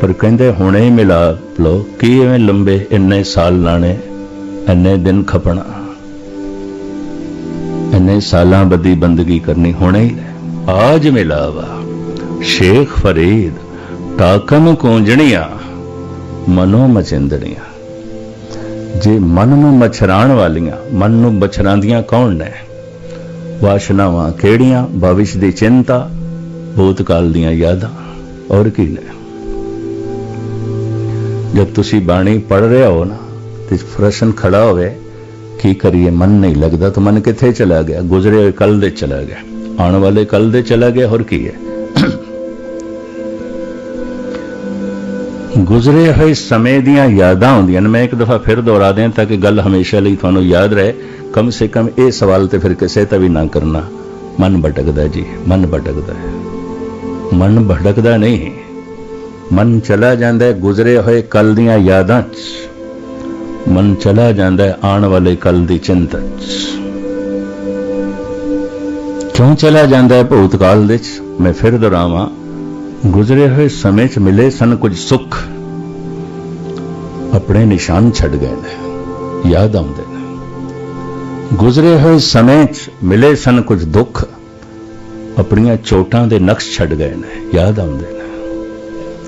ਪਰ ਕਹਿੰਦੇ ਹੁਣੇ ਮਿਲਾ ਲੋ ਕੀ ਐਵੇਂ ਲੰਬੇ ਇੰਨੇ ਸਾਲ ਲਾਣੇ। ਇੰਨੇ ਦਿਨ ਖਪਣਾ, ਇੰਨੇ ਸਾਲਾਂ ਬੱਦੀ ਬੰਦਗੀ ਕਰਨੀ ਹੁਣੇ ਹੀ ਆਜ ਮਿਲਾਵਾ, ਸ਼ੇਖ ਫਰੀਦ ਟਾਕਮ ਕੂੰਜਣੀਆਂ, ਮਨੋ ਮਚਿੰਦੜੀਆਂ ਜੇ ਮਨ ਨੂੰ ਮਛਰਾਣ ਵਾਲੀਆਂ, ਮਨ ਨੂੰ ਬਛਰਾਂਦੀਆਂ ਕੌਣ ਨੇ? ਵਾਸ਼ਨਾਵਾਂ ਕਿਹੜੀਆਂ? ਭਵਿਸ਼ ਦੀ ਚਿੰਤਾ, ਭੂਤਕਾਲ ਦੀਆਂ ਯਾਦਾਂ, ਔਰ ਕੀ ਨੇ? ਜਦ ਤੁਸੀਂ ਬਾਣੀ ਪੜ ਰਹੇ ਹੋ ਨਾ ਤੇ ਪ੍ਰਸ਼ਨ ਖੜਾ ਹੋਵੇ, ਕੀ ਕਰੀਏ, ਮਨ ਨਹੀਂ ਲੱਗਦਾ ਤਾਂ ਮਨ ਕਿੱਥੇ ਚਲਾ ਗਿਆ? ਗੁਜ਼ਰੇ ਹੋਏ ਕੱਲ ਦੇ ਚਲਾ ਗਿਆ। ਆਉਣ ਵਾਲੇ ਕੱਲ ਦੇ ਚਲਾ ਗਿਆ, ਹੋਰ ਕੀ ਹੈ? ਗੁਜ਼ਰੇ ਹੋਏ ਸਮੇਂ ਦੀਆਂ ਯਾਦਾਂ ਹੁੰਦੀਆਂ ਨੇ। ਮੈਂ ਇੱਕ ਦਫਾ ਫਿਰ ਦੁਹਰਾ ਦਿਆਂ ਤਾਂ ਕਿ ਗੱਲ ਹਮੇਸ਼ਾ ਲਈ ਤੁਹਾਨੂੰ ਯਾਦ ਰਹੇ। ਕਮ ਸੇ ਕਮ ਇਹ ਸਵਾਲ ਤੇ ਫਿਰ ਕਿਸੇ ਤਾਂ ਵੀ ਨਾ ਕਰਨਾ। ਮਨ ਭਟਕਦਾ ਜੀ, ਮਨ ਭਟਕਦਾ ਹੈ। ਮਨ ਭਟਕਦਾ ਨਹੀਂ। ਮਨ ਚਲਾ ਜਾਂਦਾ ਹੈ ਗੁਜ਼ਰੇ ਹੋਏ ਕੱਲ ਦੀਆਂ ਯਾਦਾਂ 'ਚ। ਮਨ ਚਲਾ ਜਾਂਦਾ ਹੈ ਆਉਣ ਵਾਲੇ ਕੱਲ ਦੀ ਚਿੰਤਾ 'ਚ। ਕਿਉਂ ਚਲਾ ਜਾਂਦਾ ਹੈ ਭੂਤਕਾਲ ਦੇ 'ਚ? ਮੈਂ ਫਿਰ ਦੁਹਰਾਵਾਂ, ਗੁਜ਼ਰੇ ਹੋਏ ਸਮੇਂ 'ਚ ਮਿਲੇ ਸਨ ਕੁਝ ਸੁੱਖ। ਆਪਣੇ ਨਿਸ਼ਾਨ ਛੱਡ ਗਏ ਨੇ, ਯਾਦ ਆਉਂਦੇ ਨੇ। ਗੁਜ਼ਰੇ ਹੋਏ ਸਮੇਂ 'ਚ ਮਿਲੇ ਸਨ ਕੁਝ ਦੁੱਖ। ਆਪਣੀਆਂ ਚੋਟਾਂ ਦੇ ਨਕਸ਼ ਛੱਡ ਗਏ ਨੇ, ਯਾਦ ਆਉਂਦੇ ਨੇ।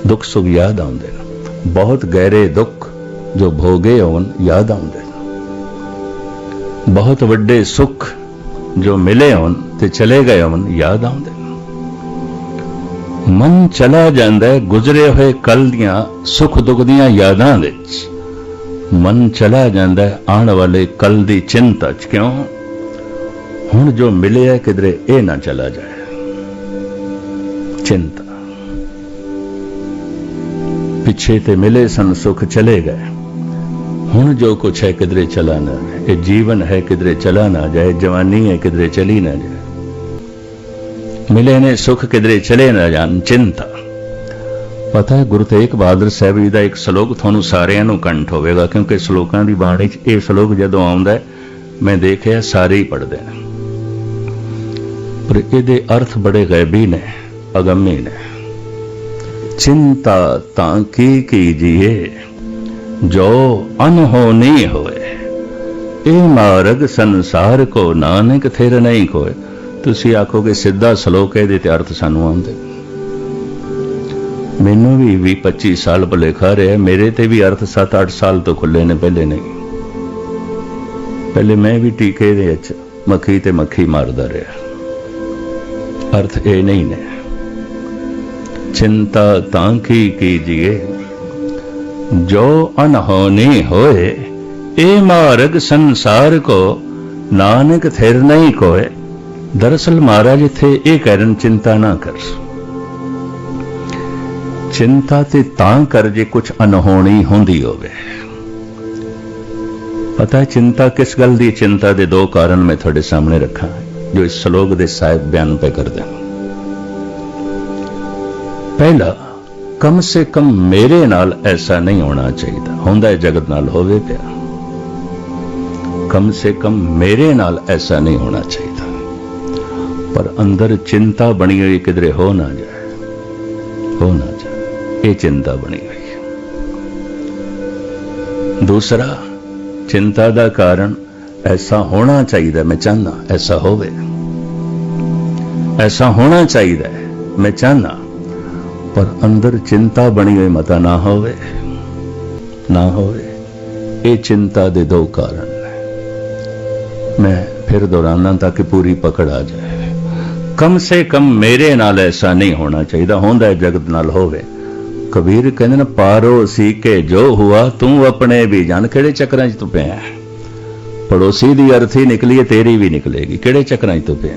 ਦੁੱਖ ਸੁਖ ਯਾਦ ਆਉਂਦੇ ਨੇ। ਬਹੁਤ ਗਹਿਰੇ ਦੁੱਖ। ਜੋ ਭੋਗੇ ਹੋਣ ਯਾਦ ਆਉਂਦੇ ਨੇ ਬਹੁਤ ਵੱਡੇ ਸੁੱਖ ਜੋ ਮਿਲੇ ਹੋਣ ਤੇ ਚਲੇ ਗਏ ਹੋਣ ਯਾਦ ਆਉਂਦੇ ਨੇ ਮਨ ਚਲਾ ਜਾਂਦਾ ਗੁਜ਼ਰੇ ਹੋਏ ਕੱਲ ਦੀਆਂ ਸੁੱਖ ਦੁੱਖ ਦੀਆਂ ਯਾਦਾਂ ਵਿੱਚ। ਮਨ ਚਲਾ ਜਾਂਦਾ ਆਉਣ ਵਾਲੇ ਕੱਲ ਦੀ ਚਿੰਤਾ 'ਚ। ਕਿਉਂ? ਹੁਣ ਜੋ ਮਿਲਿਆ ਕਿਧਰੇ ਇਹ ਨਾ ਚਲਾ ਜਾਏ। ਚਿੰਤਾ। ਪਿੱਛੇ ਤੇ ਮਿਲੇ ਸਨ ਸੁਖ, ਚਲੇ ਗਏ। ਹੁਣ ਜੋ ਕੁਛ ਹੈ ਕਿਧਰੇ ਚਲਾ ਨਾ ਜਾਏ, ਇਹ ਜੀਵਨ ਹੈ ਕਿਧਰੇ ਚਲਾ ਨਾ ਜਾਏ, ਜਵਾਨੀ ਹੈ ਕਿਧਰੇ ਚਲੀ ਨਾ ਜਾਏ। ਮਿਲੇ ਨੇ ਸੁਖ ਕਿਧਰੇ ਚਲੇ ਨਾ ਜਾਣ, ਚਿੰਤਾ। ਪਤਾ ਹੈ ਗੁਰੂ ਤੇਗ ਬਹਾਦਰ ਸਾਹਿਬ ਜੀ ਦਾ ਇੱਕ ਸ਼ਲੋਕ ਤੁਹਾਨੂੰ ਸਾਰਿਆਂ ਨੂੰ ਕੰਠ ਹੋਵੇਗਾ, ਕਿਉਂਕਿ ਸ਼ਲੋਕਾਂ ਦੀ ਬਾਣੀ 'ਚ ਇਹ ਸ਼ਲੋਕ ਜਦੋਂ ਆਉਂਦਾ ਮੈਂ ਦੇਖਿਆ ਸਾਰੇ ਹੀ ਪੜ੍ਹਦੇ ਨੇ। ਪਰ ਇਹਦੇ ਅਰਥ ਬੜੇ ਗੈਬੀ ਨੇ, ਅਗੰਮੀ ਨੇ। ਚਿੰਤਾ ਤਾਂ ਕੀ ਕੀਜੀਏ ਜੋ ਅਨਹੋਨੀ ਹੋਏ, ਇਹ ਮਾਰਗ ਸੰਸਾਰ ਕੋ ਨਾਨਕ ਥਿਰ ਨਹੀਂ ਕੋਏ ਤੁਸੀਂ ਆਖੋਗੇ, ਸਿੱਧਾ ਸ਼ਲੋਕ ਇਹਦੇ ਤੇ ਅਰਥ ਸਾਨੂੰ ਆਉਂਦੇ। ਮੈਨੂੰ ਵੀ 20 25 ਸਾਲ ਭੁਲੇਖਾ ਰਿਹਾ, ਮੇਰੇ ਤੇ ਵੀ ਅਰਥ 7-8 ਸਾਲ ਤੋਂ ਖੁੱਲੇ ਨੇ, ਪਹਿਲੇ ਨਹੀਂ। ਪਹਿਲੇ ਮੈਂ ਵੀ ਟੀਕੇ ਦੇ ਵਿੱਚ ਮੱਖੀ ਤੇ ਮੱਖੀ ਮਾਰਦਾ ਰਿਹਾ। ਅਰਥ ਇਹ ਨਹੀਂ ਨੇ। ਚਿੰਤਾ ਤਾਂ ਕੀ ਕੀਜੀਏ ਜੋ ਅਨਹੋਨੀ ਹੋਏ, ਇਹ ਮਾਰਗ ਸੰਸਾਰ ਕੋ ਨਾਨਕ ਥਿਰ ਨਹੀਂ ਕੋਏ। ਦਰਅਸਲ ਮਹਾਰਾਜ ਇੱਥੇ ਇਹ ਕਹਿਣ, ਚਿੰਤਾ ਨਾ ਕਰ। ਚਿੰਤਾ ਤੇ ਤਾਂ ਕਰ ਜੇ ਕੁਝ ਅਨਹੋਣੀ ਹੁੰਦੀ ਹੋਵੇ। ਪਤਾ ਹੈ ਚਿੰਤਾ ਕਿਸ ਗੱਲ ਦੀ? ਚਿੰਤਾ ਦੇ ਦੋ ਕਾਰਨ ਮੈਂ ਤੁਹਾਡੇ ਸਾਹਮਣੇ ਰੱਖਾਂ, ਜੋ ਇਸ ਸ਼ਲੋਕ ਦੇ ਸਾਹਿਬ ਬਿਆਨ ਪੇ ਕਰਦੇ ਹਨ। ਪਹਿਲਾ ਕਮ ਸੇ ਕਮ ਮੇਰੇ ਨਾਲ ਐਸਾ ਨਹੀਂ ਹੋਣਾ ਚਾਹੀਦਾ। ਹੁੰਦਾ ਹੈ ਜਗਤ ਨਾਲ ਹੋਵੇ ਪਿਆ ਕਮ ਸੇ ਕਮ ਮੇਰੇ ਨਾਲ ਐਸਾ ਨਹੀਂ ਹੋਣਾ ਚਾਹੀਦਾ। ਪਰ ਅੰਦਰ ਚਿੰਤਾ ਬਣੀ ਹੋਈ ਕਿਧਰੇ ਹੋ ਨਾ ਜਾਏ। ਹੋ ਨਾ ਜਾਏ। ਇਹ ਚਿੰਤਾ ਬਣੀ ਹੋਈ ਦੂਸਰਾ, ਚਿੰਤਾ ਦਾ ਕਾਰਨ ਐਸਾ ਹੋਣਾ ਚਾਹੀਦਾ ਮੈਂ ਚਾਹਨਾ ਐਸਾ ਹੋਵੇ। ਐਸਾ ਹੋਣਾ ਚਾਹੀਦਾ ਮੈਂ ਚਾਹਨਾ ਪਰ ਅੰਦਰ ਚਿੰਤਾ ਬਣੀ ਹੋਈ ਮਤਾ ਨਾ ਹੋਵੇ ਨਾ ਹੋਵੇ। ਇਹ ਚਿੰਤਾ ਦੇ ਦੋ ਕਾਰਨ ਨੇ। ਮੈਂ ਫਿਰ ਦੁਹਰਾਨਾ ਤਾਂ ਕਿ ਪੂਰੀ ਪਕੜ ਆ ਜਾਏ। ਕਮ ਸੇ ਕਮ ਮੇਰੇ ਨਾਲ ਐਸਾ ਨਹੀਂ ਹੋਣਾ ਚਾਹੀਦਾ, ਹੁੰਦਾ ਜਗਤ ਨਾਲ ਹੋਵੇ। ਕਬੀਰ ਕਹਿੰਦੇ ਨੇ, ਪਾਰੋ ਸੀ ਕੇ ਜੋ ਹੁਆ, ਤੂੰ ਆਪਣੇ ਵੀ ਜਾਣ, ਕਿਹੜੇ ਚੱਕਰਾਂ 'ਚ ਤੂੰ ਪਿਆ ਪੜੋਸੀ ਦੀ ਅਰਥੀ ਨਿਕਲੀ ਹੈ, ਤੇਰੀ ਵੀ ਨਿਕਲੇਗੀ, ਕਿਹੜੇ ਚੱਕਰਾਂ 'ਚ ਤੂੰ ਪਿਆ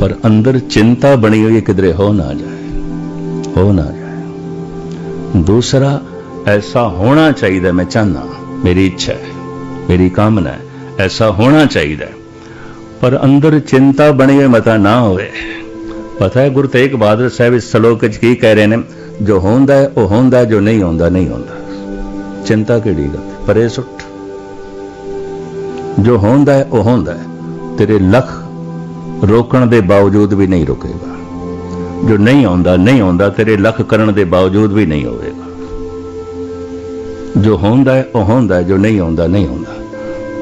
ਪਰ ਅੰਦਰ ਚਿੰਤਾ ਬਣੀ ਹੋਈ ਹੈ, ਕਿਧਰੇ ਹੋ ਨਾ ਜਾਏ, ਹੋ ਨਾ ਜਾਏ। ਦੂਸਰਾ, ਐਸਾ ਹੋਣਾ ਚਾਹੀਦਾ, ਮੈਂ ਚਾਹਨਾ ਮੇਰੀ ਇੱਛਾ ਹੈ, ਮੇਰੀ ਕਾਮਨਾ ਹੈ, ਐਸਾ ਹੋਣਾ ਚਾਹੀਦਾ ਹੈ। ਪਰ ਅੰਦਰ ਚਿੰਤਾ ਬਣੀ ਹੋਈ, ਮਤਾ ਨਾ ਹੋਵੇ। ਪਤਾ ਹੈ, ਗੁਰੂ ਤੇਗ ਬਹਾਦਰ ਸਾਹਿਬ ਇਸ ਸ਼ਲੋਕ ਵਿੱਚ ਕੀ ਕਹਿ ਰਹੇ ਨੇ, ਜੋ ਹੁੰਦਾ ਹੈ, ਉਹ ਹੁੰਦਾ ਜੋ ਨਹੀਂ ਹੁੰਦਾ ਨਹੀਂ ਹੁੰਦਾ। ਚਿੰਤਾ ਕਿਹੜੀ ਗੱਲ ਪਰੇ ਸੁੱਟ ਜੋ ਹੁੰਦਾ ਹੈ, ਉਹ ਹੁੰਦਾ ਹੈ। ਤੇਰੇ ਲੱਖ ਰੋਕਣ ਦੇ ਬਾਵਜੂਦ ਵੀ ਨਹੀਂ ਰੁਕੇਗਾ। ਜੋ ਨਹੀਂ ਆਉਂਦਾ ਨਹੀਂ ਆਉਂਦਾ, ਤੇਰੇ ਲੱਖ ਕਰਨ ਦੇ ਬਾਵਜੂਦ ਵੀ ਨਹੀਂ ਹੋਵੇਗਾ। ਜੋ ਹੁੰਦਾ ਹੈ, ਉਹ ਹੁੰਦਾ ਹੈ, ਜੋ ਨਹੀਂ ਆਉਂਦਾ ਨਹੀਂ ਆਉਂਦਾ।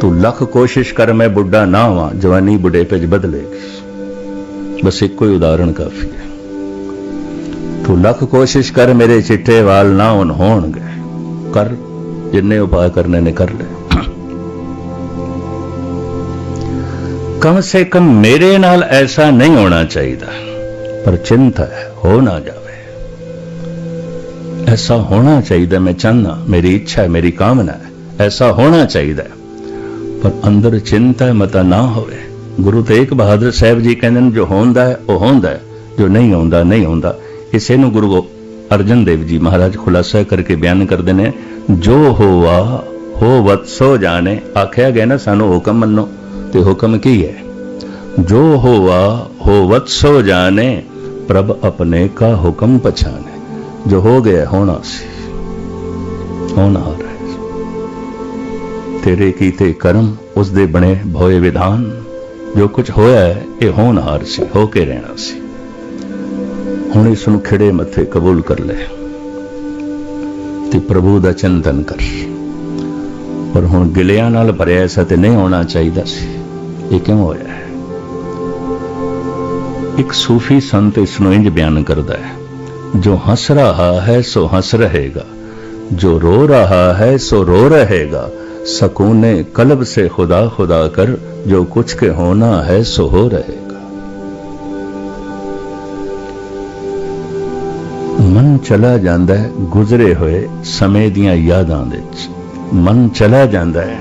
ਤੂੰ ਲੱਖ ਕੋਸ਼ਿਸ਼ ਕਰ, ਮੈਂ ਬੁੱਢਾ ਨਾ ਹਾਂ ਜਵਾਨੀ ਬੁਢੇਪੇ ਚ ਬਦਲੇਗੀ ਬਸ ਇੱਕੋ ਹੀ ਉਦਾਹਰਣ ਕਾਫੀ ਹੈ। ਤੂੰ ਲੱਖ ਕੋਸ਼ਿਸ਼ ਕਰ, ਮੇਰੇ ਚਿੱਟੇ ਵਾਲ ਨਾ ਹੁਣ ਹੋਣਗੇ ਕਰ, ਜਿੰਨੇ ਉਪਾਅ ਕਰਨੇ ਨੇ, ਕਰ ਲੈ। ਕਮ ਸੇ ਕਮ ਮੇਰੇ ਨਾਲ ਐਸਾ ਨਹੀਂ ਹੋਣਾ ਚਾਹੀਦਾ। ਪਰ ਚਿੰਤਾ ਹੈ, ਹੋ ਨਾ ਜਾਵੇ। ਐਸਾ ਹੋਣਾ ਚਾਹੀਦਾ ਮੈਂ ਚਾਹਨਾ ਮੇਰੀ ਇੱਛਾ ਹੈ, ਮੇਰੀ ਕਾਮਨਾ ਹੈ, ਐਸਾ ਹੋਣਾ ਚਾਹੀਦਾ ਹੈ। ਪਰ ਅੰਦਰ ਚਿੰਤਾ ਮਤਾ ਨਾ ਹੋਵੇ। ਗੁਰੂ ਤੇਗ ਬਹਾਦਰ ਸਾਹਿਬ ਜੀ ਕਹਿੰਦੇ ਨੇ, ਜੋ ਹੁੰਦਾ ਹੈ, ਉਹ ਹੁੰਦਾ ਹੈ, ਜੋ ਨਹੀਂ ਹੁੰਦਾ ਨਹੀਂ ਹੁੰਦਾ ਇਸੇ ਨੂੰ ਗੁਰੂ ਗੋ- ਅਰਜਨ ਦੇਵ ਜੀ ਮਹਾਰਾਜ ਖੁਲਾਸਾ ਕਰਕੇ ਬਿਆਨ ਕਰਦੇ ਨੇ, ਜੋ ਹੋਵਾ ਹੋ ਵਤਸੋ ਜਾਣੇ। ਆਖਿਆ ਗਿਆ ਨਾ, ਸਾਨੂੰ ਹੁਕਮ ਮੰਨੋ। ਤੇ ਹੁਕਮ ਕੀ ਹੈ? ਜੋ ਹੋਵਾ ਹੋ ਸੋ ਜਾਣੇ, ਪ੍ਰਭ ਆਪਣੇ ਕਾ ਹੁਕਮ ਪਛਾਣੇ। ਜੋ ਹੋ ਗਿਆ, ਹੋਣਾ ਸੀ। ਹੋਣਾ ਹੈ। ਤੇਰੇ ਕੀਤੇ ਕਰਮ, ਉਸ ਦੇ ਬਣੇ ਭੋਏ ਵਿਧਾਨ, ਜੋ ਕੁਝ ਹੋਇਆ ਹੈ, ਇਹ ਹੋਣਹਾਰ ਸੀ, ਹੋ ਕੇ ਰਹਿਣਾ ਸੀ। ਹੁਣ ਇਸ ਨੂੰ ਖਿੜੇ ਮੱਥੇ ਕਬੂਲ ਕਰ ਲੈ ਤੇ ਪ੍ਰਭੂ ਦਾ ਚਿੰਤਨ ਕਰ। ਪਰ ਹੁਣ ਗਿਲਿਆਂ ਨਾਲ ਭਰਿਆ ਐਸਾ ਤੇ ਨਹੀਂ ਹੋਣਾ ਚਾਹੀਦਾ ਸੀ। ਇਹ ਕਿਉਂ ਹੋਇਆ ਹੈ? ਇੱਕ ਸੂਫੀ ਸੰਤ ਇਸ ਨੂੰ ਇੰਜ ਬਿਆਨ ਕਰਦਾ ਹੈ, ਜੋ ਹੱਸ ਰਹਾ ਹੈ, ਸੋ ਹੱਸ ਰਹੇਗਾ। ਜੋ ਰੋ ਰਹਾ ਹੈ, ਸੋ ਰੋ ਰਹੇਗਾ। ਸਕੂਨ ਕਲਬ ਸੇ ਖੁਦਾ ਖੁਦਾ ਕਰ, ਜੋ ਕੁਛ ਕੇ ਹੋਣਾ ਹੈ, ਸੋ ਹੋ ਰਹੇਗਾ। ਮਨ ਚਲਾ ਜਾਂਦਾ ਹੈ ਗੁਜ਼ਰੇ ਹੋਏ ਸਮੇਂ ਦੀਆਂ ਯਾਦਾਂ ਦੇ ਵਿੱਚ। ਮਨ ਚਲਾ ਜਾਂਦਾ ਹੈ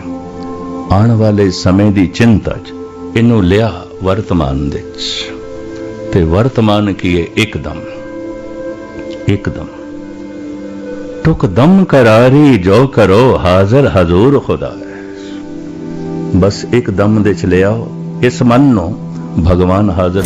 ਆਉਣ ਵਾਲੇ ਸਮੇਂ ਦੀ ਚਿੰਤਾ 'ਚ। ਇਹਨੂੰ ਲਿਆ ਵਰਤਮਾਨ ਵਿੱਚ। ਤੇ ਵਰਤਮਾਨ ਕੀ ਹੈ? ਇੱਕਦਮ। ਇੱਕਦਮ। ਟੁਕ ਦਮ ਕਰਾਰੀ ਜੋ ਕਰੋ, ਹਾਜ਼ਰ ਹਜ਼ੂਰ ਖੁਦਾ ਬਸ ਇੱਕ ਦਮ ਦੇ ਚ ਲਿਆਓ। ਇਸ ਮਨ ਨੂੰ ਭਗਵਾਨ ਹਾਜ਼ਰ